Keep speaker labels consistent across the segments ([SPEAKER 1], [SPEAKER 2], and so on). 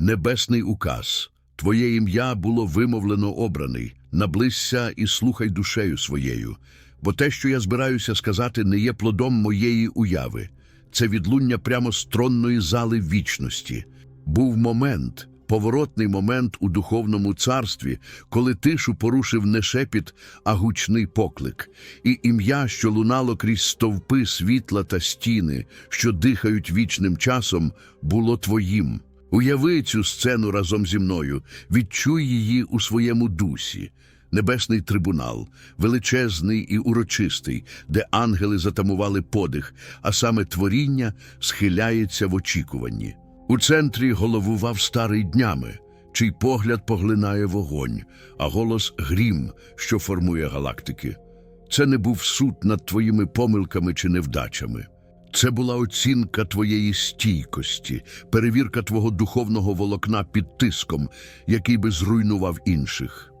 [SPEAKER 1] Небесний указ, Твоє ім'я було вимовлено обраний, наблизься і слухай душею своєю, бо те, що я збираюся сказати, не є плодом моєї уяви. Це відлуння прямо з тронної зали вічності. Був момент, поворотний момент у духовному царстві, коли тишу порушив не шепіт, а гучний поклик, і ім'я, що лунало крізь стовпи світла та стіни, що дихають вічним часом, було твоїм. Уяви цю сцену разом зі мною, відчуй її у своєму дусі. Небесний трибунал, величезний і урочистий, де ангели затамували подих, а саме творіння схиляється в очікуванні. У центрі головував старий днями, чий погляд поглинає вогонь, а голос грім, що формує галактики. Це не був суд над твоїми помилками чи невдачами. Це була оцінка твоєї стійкості, перевірка твого духовного волокна під тиском, який би зруйнував інших.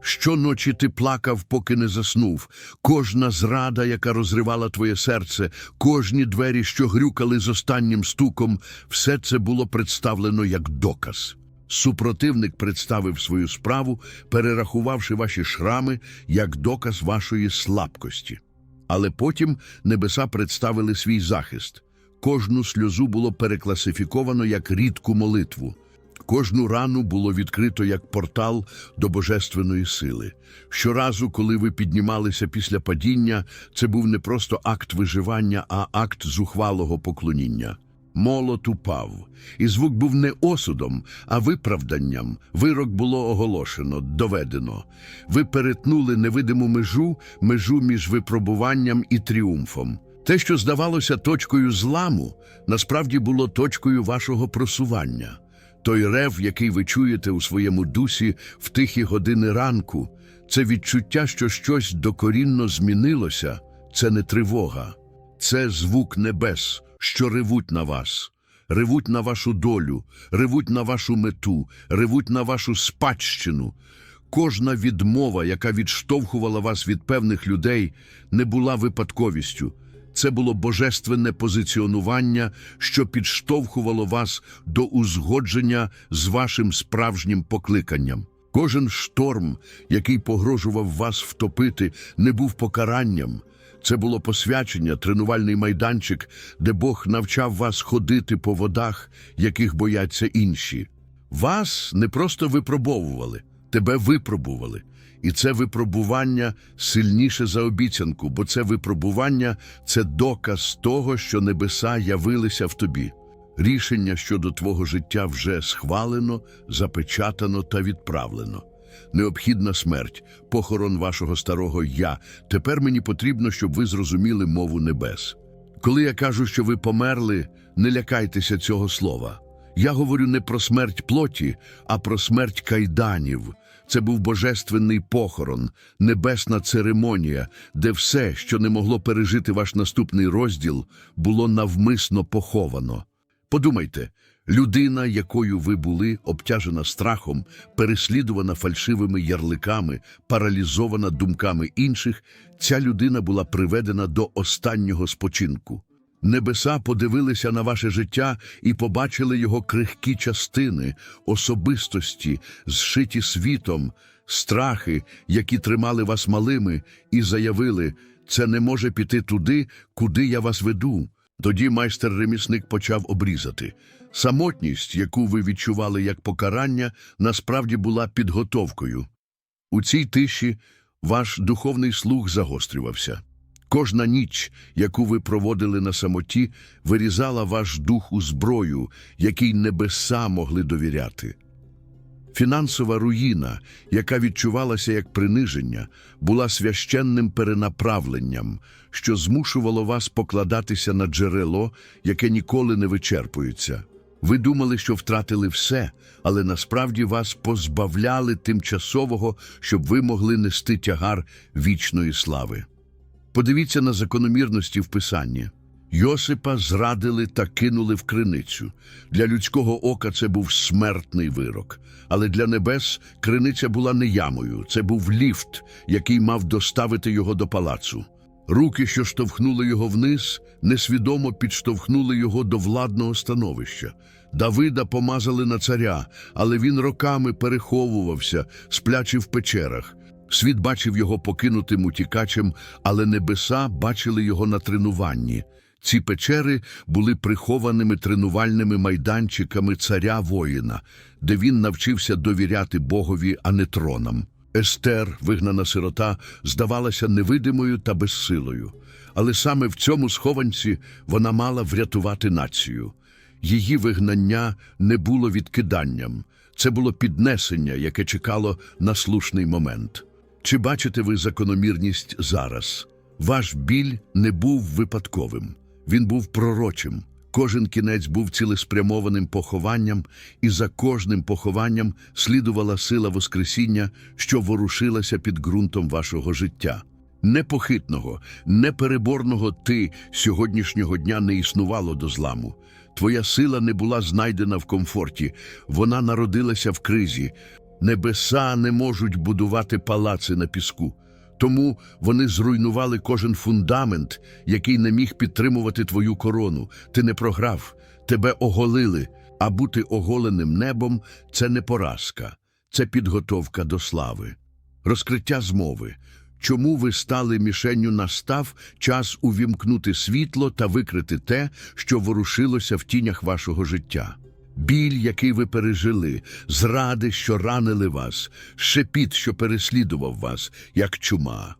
[SPEAKER 1] Щоночі ти плакав, поки не заснув. Кожна зрада, яка розривала твоє серце, кожні двері, що грюкали з останнім стуком, все це було представлено як доказ. Супротивник представив свою справу, перерахувавши ваші шрами як доказ вашої слабкості. Але потім небеса представили свій захист. Кожну сльозу було перекласифіковано як рідку молитву. Кожну рану було відкрито як портал до божественної сили. Щоразу, коли ви піднімалися після падіння, це був не просто акт виживання, а акт зухвалого поклоніння. Молот упав, і звук був не осудом, а виправданням. Вирок було оголошено, доведено. Ви перетнули невидиму межу, межу між випробуванням і тріумфом. Те, що здавалося точкою зламу, насправді було точкою вашого просування. Той рев, який ви чуєте у своєму дусі в тихі години ранку, це відчуття, що щось докорінно змінилося, це не тривога, це звук небес, що ревуть на вас, ревуть на вашу долю, ревуть на вашу мету, ревуть на вашу спадщину. Кожна відмова, яка відштовхувала вас від певних людей, не була випадковістю. Це було божественне позиціонування, що підштовхувало вас до узгодження з вашим справжнім покликанням. Кожен шторм, який погрожував вас втопити, не був покаранням. Це було посвячення, тренувальний майданчик, де Бог навчав вас ходити по водах, яких бояться інші. Вас не просто випробовували, тебе випробували. І це випробування сильніше за обіцянку, бо це випробування це доказ того, що небеса явилися в тобі. Рішення щодо твого життя вже схвалено, запечатано та відправлено. Необхідна смерть, похорон вашого старого я. Тепер мені потрібно, щоб ви зрозуміли мову небес. Коли я кажу, що ви померли, не лякайтеся цього слова. Я говорю не про смерть плоті, а про смерть кайданів. Це був божественний похорон, небесна церемонія, де все, що не могло пережити ваш наступний розділ, було навмисно поховано. Подумайте, людина, якою ви були, обтяжена страхом, переслідувана фальшивими ярликами, паралізована думками інших, ця людина була приведена до останнього спочинку. Небеса подивилися на ваше життя і побачили його крихкі частини, особистості, зшиті світом, страхи, які тримали вас малими, і заявили, це не може піти туди, куди я вас веду. Тоді майстер-ремісник почав обрізати. Самотність, яку ви відчували як покарання, насправді була підготовкою. У цій тиші ваш духовний слух загострювався. Кожна ніч, яку ви проводили на самоті, вирізала ваш дух у зброю, якій небеса могли довіряти. Фінансова руїна, яка відчувалася як приниження, була священним перенаправленням, що змушувало вас покладатися на джерело, яке ніколи не вичерпується. Ви думали, що втратили все, але насправді вас позбавляли тимчасового, щоб ви могли нести тягар вічної слави. Подивіться на закономірності в Писанні. Йосипа зрадили та кинули в криницю. Для людського ока це був смертний вирок. Але для небес криниця була не ямою, це був ліфт, який мав доставити його до палацу. Руки, що штовхнули його вниз, несвідомо підштовхнули його до владного становища. Давида помазали на царя, але він роками переховувався, сплячи в печерах. Світ бачив його покинутим утікачем, але небеса бачили його на тренуванні. Ці печери були прихованими тренувальними майданчиками царя воїна, де він навчився довіряти Богові, а не тронам. Естер, вигнана сирота, здавалася невидимою та безсилою. Але саме в цьому схованці вона мала врятувати націю. Її вигнання не було відкиданням, це було піднесення, яке чекало на слушний момент. Чи бачите ви закономірність зараз? Ваш біль не був випадковим, він був пророчим. Кожен кінець був цілеспрямованим похованням, і за кожним похованням слідувала сила Воскресіння, що ворушилася під ґрунтом вашого життя. Непохитного, непереборного ти сьогоднішнього дня не існувало до зламу. Твоя сила не була знайдена в комфорті, вона народилася в кризі. Небеса не можуть будувати палаци на піску. Тому вони зруйнували кожен фундамент, який не міг підтримувати твою корону. Ти не програв, тебе оголили, а бути оголеним небом це не поразка, це підготовка до слави. Розкриття змови. Чому ви стали мішенню настав час увімкнути світло та викрити те, що ворушилося в тінях вашого життя? Біль, який ви пережили, зради, що ранили вас, шепіт, що переслідував вас, як чума.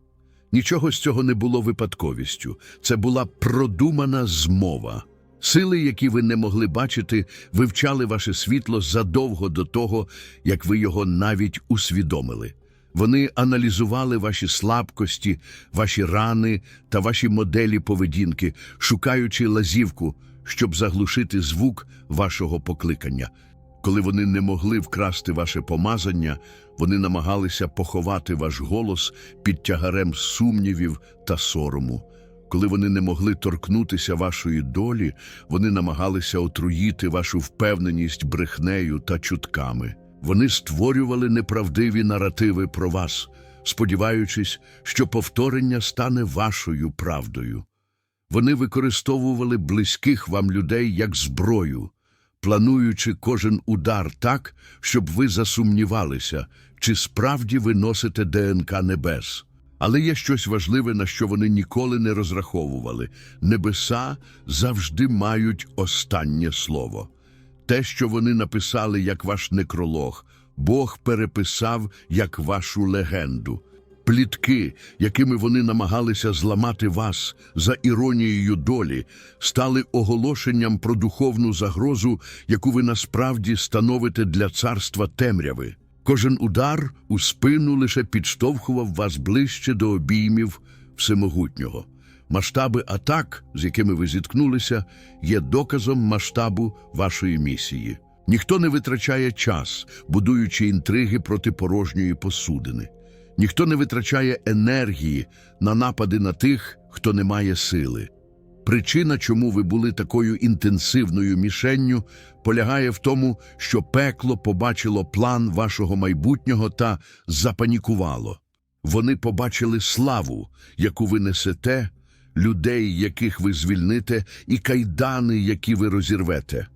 [SPEAKER 1] Нічого з цього не було випадковістю. Це була продумана змова. Сили, які ви не могли бачити, вивчали ваше світло задовго до того, як ви його навіть усвідомили. Вони аналізували ваші слабкості, ваші рани та ваші моделі поведінки, шукаючи лазівку, щоб заглушити звук вашого покликання. Коли вони не могли вкрасти ваше помазання, вони намагалися поховати ваш голос під тягарем сумнівів та сорому. Коли вони не могли торкнутися вашої долі, вони намагалися отруїти вашу впевненість брехнею та чутками. Вони створювали неправдиві наративи про вас, сподіваючись, що повторення стане вашою правдою. Вони використовували близьких вам людей як зброю, плануючи кожен удар так, щоб ви засумнівалися, чи справді ви носите ДНК небес. Але є щось важливе, на що вони ніколи не розраховували. Небеса завжди мають останнє слово. Те, що вони написали як ваш некролог, Бог переписав як вашу легенду. Плітки, якими вони намагалися зламати вас за іронією долі, стали оголошенням про духовну загрозу, яку ви насправді становите для царства темряви. Кожен удар у спину лише підштовхував вас ближче до обіймів всемогутнього. Масштаби атак, з якими ви зіткнулися, є доказом масштабу вашої місії. Ніхто не витрачає час, будуючи інтриги проти порожньої посудини. Ніхто не витрачає енергії на напади на тих, хто не має сили. Причина, чому ви були такою інтенсивною мішенню, полягає в тому, що пекло побачило план вашого майбутнього та запанікувало. Вони побачили славу, яку ви несете, людей, яких ви звільните, і кайдани, які ви розірвете.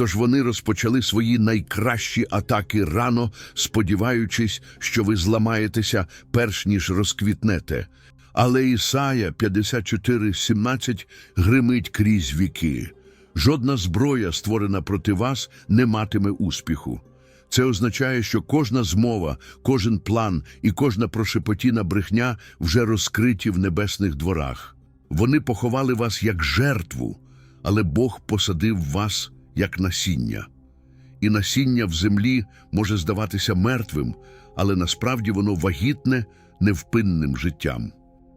[SPEAKER 1] Тож вони розпочали свої найкращі атаки рано, сподіваючись, що ви зламаєтеся, перш ніж розквітнете. Але Ісая 54.17 гримить крізь віки. Жодна зброя, створена проти вас, не матиме успіху. Це означає, що кожна змова, кожен план і кожна прошепотіна брехня вже розкриті в небесних дворах. Вони поховали вас як жертву, але Бог посадив вас як насіння. І насіння в землі може здаватися мертвим, але насправді воно вагітне невпинним життям.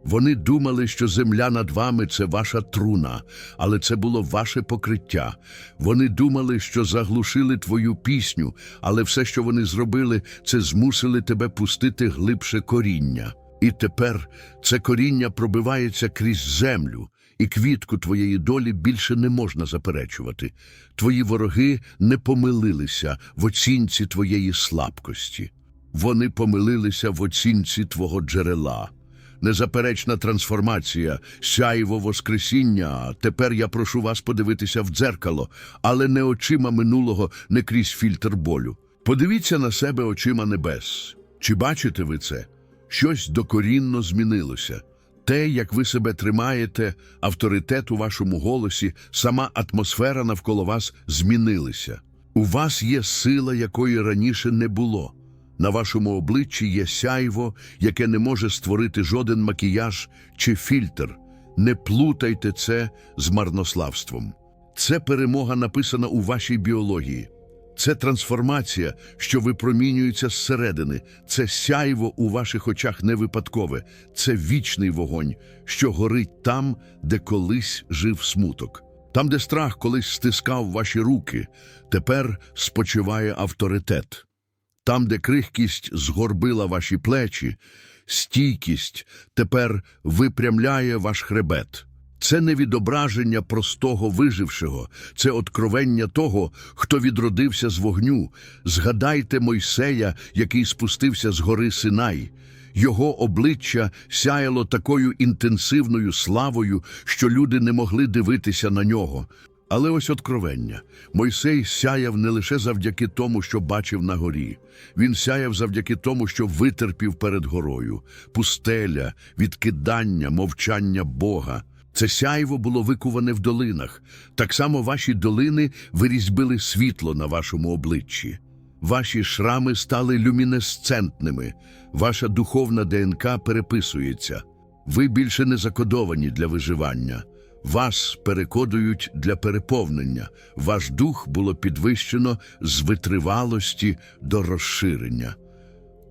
[SPEAKER 1] Вони думали, що земля над вами це ваша труна, але це було ваше покриття. Вони думали, що заглушили твою пісню, але все, що вони зробили, це змусили тебе пустити глибше коріння. І тепер це коріння пробивається крізь землю, і квітку твоєї долі більше не можна заперечувати. Твої вороги не помилилися в оцінці твоєї слабкості. Вони помилилися в оцінці твого джерела. незаперечна трансформація, сяйво Воскресіння. Тепер я прошу вас подивитися в дзеркало, але не очима минулого, не крізь фільтр болю. Подивіться на себе очима небес. Чи бачите ви це? Щось докорінно змінилося. Те, як ви себе тримаєте, авторитет у вашому голосі, сама атмосфера навколо вас змінилися. У вас є сила, якої раніше не було. На вашому обличчі є сяйво, яке не може створити жоден макіяж чи фільтр. Не плутайте це з марнославством. Це перемога написана у вашій біології. Це трансформація, що випромінюється зсередини. Це сяйво у ваших очах не випадкове. Це вічний вогонь, що горить там, де колись жив смуток. Там, де страх колись стискав ваші руки, тепер спочиває авторитет. Там, де крихкість згорбила ваші плечі, стійкість тепер випрямляє ваш хребет. Це не відображення простого вижившого, це откровення того, хто відродився з вогню. Згадайте Мойсея, який спустився з гори Синай. Його обличчя сяяло такою інтенсивною славою, що люди не могли дивитися на нього. Але ось откровення. Мойсей сяяв не лише завдяки тому, що бачив на горі. Він сяяв завдяки тому, що витерпів перед горою. Пустеля, відкидання, мовчання Бога. Це сяйво було викуване в долинах. Так само ваші долини вирізьбили світло на вашому обличчі. Ваші шрами стали люмінесцентними. Ваша духовна ДНК переписується. Ви більше не закодовані для виживання. Вас перекодують для переповнення. Ваш дух було підвищено з витривалості до розширення.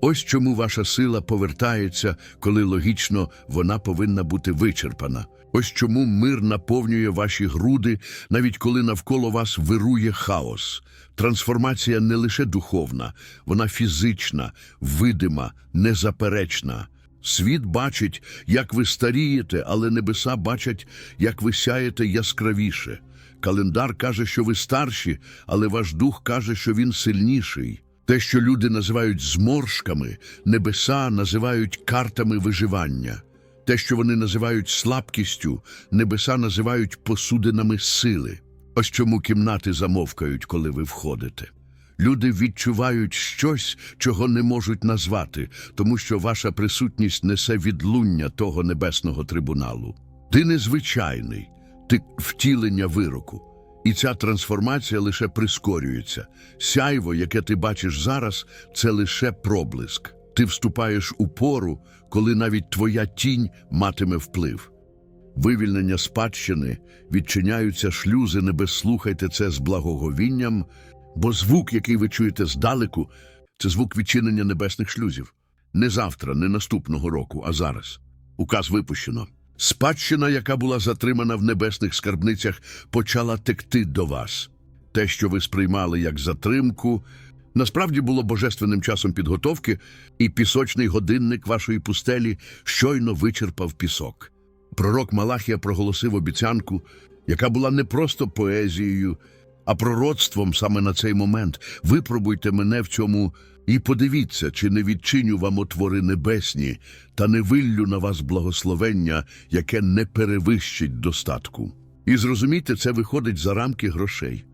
[SPEAKER 1] Ось чому ваша сила повертається, коли логічно вона повинна бути вичерпана. Ось чому мир наповнює ваші груди, навіть коли навколо вас вирує хаос. Трансформація не лише духовна, вона фізична, видима, незаперечна. Світ бачить, як ви старієте, але небеса бачать, як ви сяєте яскравіше. Календар каже, що ви старші, але ваш дух каже, що він сильніший. Те, що люди називають зморшками, небеса називають картами виживання. Те, що вони називають слабкістю, небеса називають посудинами сили. Ось чому кімнати замовкають, коли ви входите. Люди відчувають щось, чого не можуть назвати, тому що ваша присутність несе відлуння того небесного трибуналу. Ти незвичайний, ти втілення вироку. І ця трансформація лише прискорюється. Сяйво, яке ти бачиш зараз, це лише проблиск. Ти вступаєш у пору, коли навіть твоя тінь матиме вплив. Вивільнення спадщини, відчиняються шлюзи, не безслухайте це з благоговінням, бо звук, який ви чуєте здалеку, це звук відчинення небесних шлюзів. Не завтра, не наступного року, а зараз. Указ випущено. Спадщина, яка була затримана в небесних скарбницях, почала текти до вас. Те, що ви сприймали як затримку, насправді було божественним часом підготовки, і пісочний годинник вашої пустелі щойно вичерпав пісок. Пророк Малахія проголосив обіцянку, яка була не просто поезією, а пророцтвом саме на цей момент. Випробуйте мене в цьому і подивіться, чи не відчиню вам отвори небесні, та не виллю на вас благословення, яке не перевищить достатку. І зрозумійте, це виходить за рамки грошей.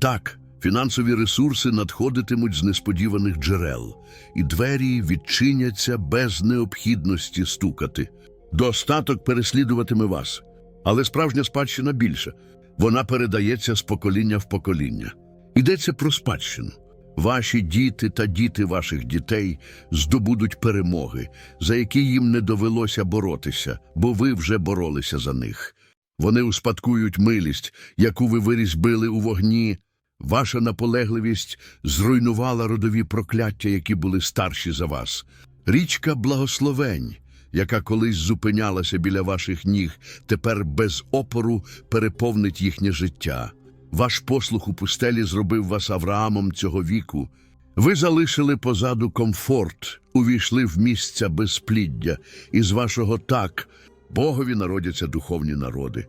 [SPEAKER 1] Так, фінансові ресурси надходитимуть з несподіваних джерел, і двері відчиняться без необхідності стукати. Достаток переслідуватиме вас, але справжня спадщина більша. Вона передається з покоління в покоління. Йдеться про спадщину. Ваші діти та діти ваших дітей здобудуть перемоги, за які їм не довелося боротися, бо ви вже боролися за них. Вони успадкують милість, яку ви вирізбили у вогні. Ваша наполегливість зруйнувала родові прокляття, які були старші за вас. Річка благословень, яка колись зупинялася біля ваших ніг, тепер без опору переповнить їхнє життя. Ваш послух у пустелі зробив вас Авраамом цього віку. Ви залишили позаду комфорт, увійшли в місця безпліддя, і з вашого так Богові народяться духовні народи.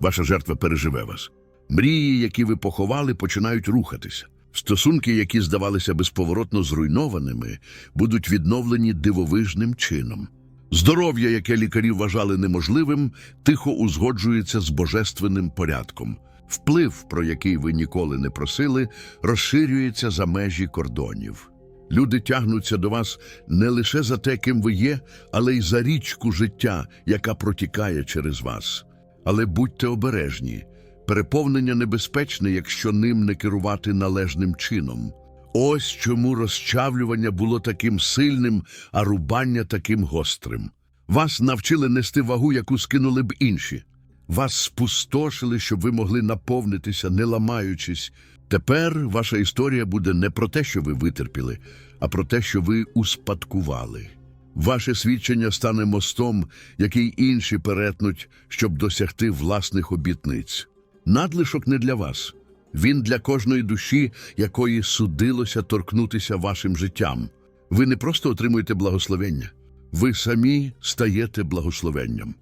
[SPEAKER 1] Ваша жертва переживе вас. Мрії, які ви поховали, починають рухатися. Стосунки, які здавалися безповоротно зруйнованими, будуть відновлені дивовижним чином. Здоров'я, яке лікарі вважали неможливим, тихо узгоджується з божественним порядком. Вплив, про який ви ніколи не просили, розширюється за межі кордонів. Люди тягнуться до вас не лише за те, ким ви є, але й за річку життя, яка протікає через вас. Але будьте обережні. Переповнення небезпечне, якщо ним не керувати належним чином. Ось чому розчавлювання було таким сильним, а рубання таким гострим. Вас навчили нести вагу, яку скинули б інші. Вас спустошили, щоб ви могли наповнитися, не ламаючись. Тепер ваша історія буде не про те, що ви витерпіли, а про те, що ви успадкували. Ваше свідчення стане мостом, який інші перетнуть, щоб досягти власних обітниць. Надлишок не для вас. Він для кожної душі, якої судилося торкнутися вашим життям. Ви не просто отримуєте благословення, ви самі стаєте благословенням.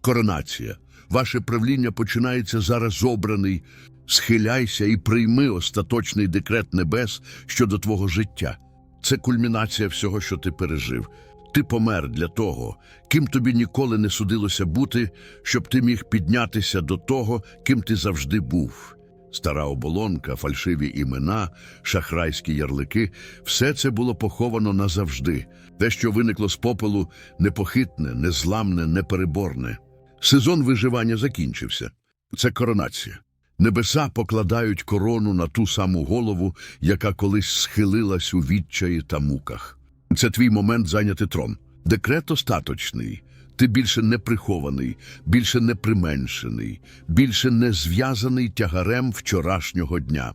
[SPEAKER 1] Коронація. Ваше правління починається зараз обраний. Схиляйся і прийми остаточний декрет небес щодо твого життя. Це кульмінація всього, що ти пережив. Ти помер для того, ким тобі ніколи не судилося бути, щоб ти міг піднятися до того, ким ти завжди був. Стара оболонка, фальшиві імена, шахрайські ярлики все це було поховано назавжди. Те, що виникло з попелу, непохитне, незламне, непереборне. Сезон виживання закінчився. Це коронація. Небеса покладають корону на ту саму голову, яка колись схилилась у відчаї та муках. Це твій момент зайняти трон. Декрет остаточний. Ти більше не прихований, більше не применшений, більше не зв'язаний тягарем вчорашнього дня.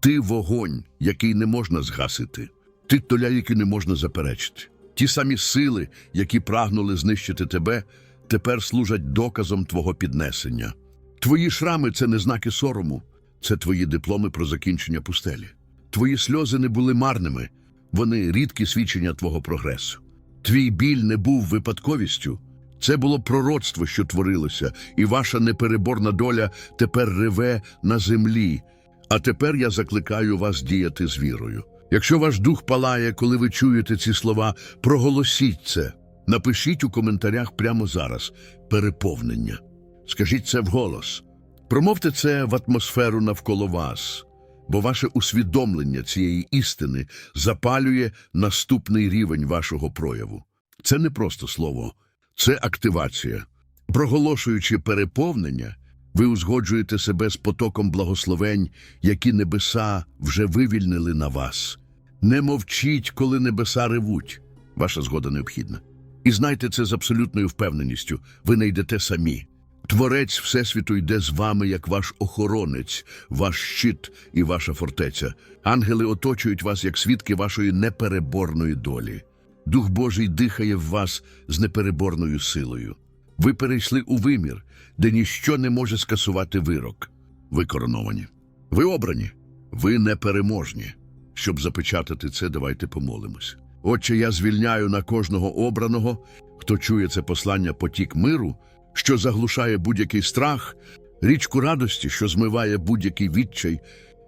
[SPEAKER 1] Ти вогонь, який не можна згасити. Ти толя, який не можна заперечити. Ті самі сили, які прагнули знищити тебе, тепер служать доказом твого піднесення. Твої шрами це не знаки сорому, це твої дипломи про закінчення пустелі. Твої сльози не були марними, вони рідкі свідчення твого прогресу. Твій біль не був випадковістю. Це було пророцтво, що творилося, і ваша непереборна доля тепер реве на землі. А тепер я закликаю вас діяти з вірою. Якщо ваш дух палає, коли ви чуєте ці слова, проголосіть це. Напишіть у коментарях прямо зараз переповнення. Скажіть це вголос. Промовте це в атмосферу навколо вас, бо ваше усвідомлення цієї істини запалює наступний рівень вашого прояву. Це не просто слово, це активація. Проголошуючи переповнення, ви узгоджуєте себе з потоком благословень, які небеса вже вивільнили на вас. Не мовчіть, коли небеса ревуть. Ваша згода необхідна. І знайте це з абсолютною впевненістю. Ви не йдете самі. Творець Всесвіту йде з вами, як ваш охоронець, ваш щит і ваша фортеця. Ангели оточують вас, як свідки вашої непереборної долі. Дух Божий дихає в вас з непереборною силою. Ви перейшли у вимір, де ніщо не може скасувати вирок. Ви короновані. Ви обрані. Ви непереможні. Щоб запечатати це, давайте помолимось. Отче, я звільняю на кожного обраного, хто чує це послання потік миру, що заглушає будь-який страх, річку радості, що змиває будь-який відчай,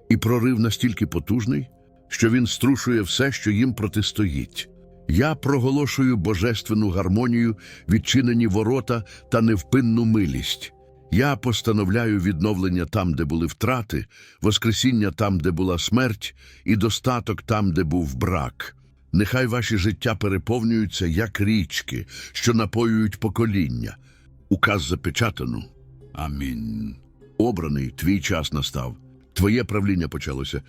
[SPEAKER 1] і прорив настільки потужний, що він струшує все, що їм протистоїть. Я проголошую божественну гармонію, відчинені ворота та невпинну милість. Я постановляю відновлення там, де були втрати, воскресіння там, де була смерть, і достаток там, де був брак. Нехай ваші життя переповнюються, як річки, що напоюють покоління. Указ запечатано. Амінь. Обраний, твій час настав. Твоє правління почалося.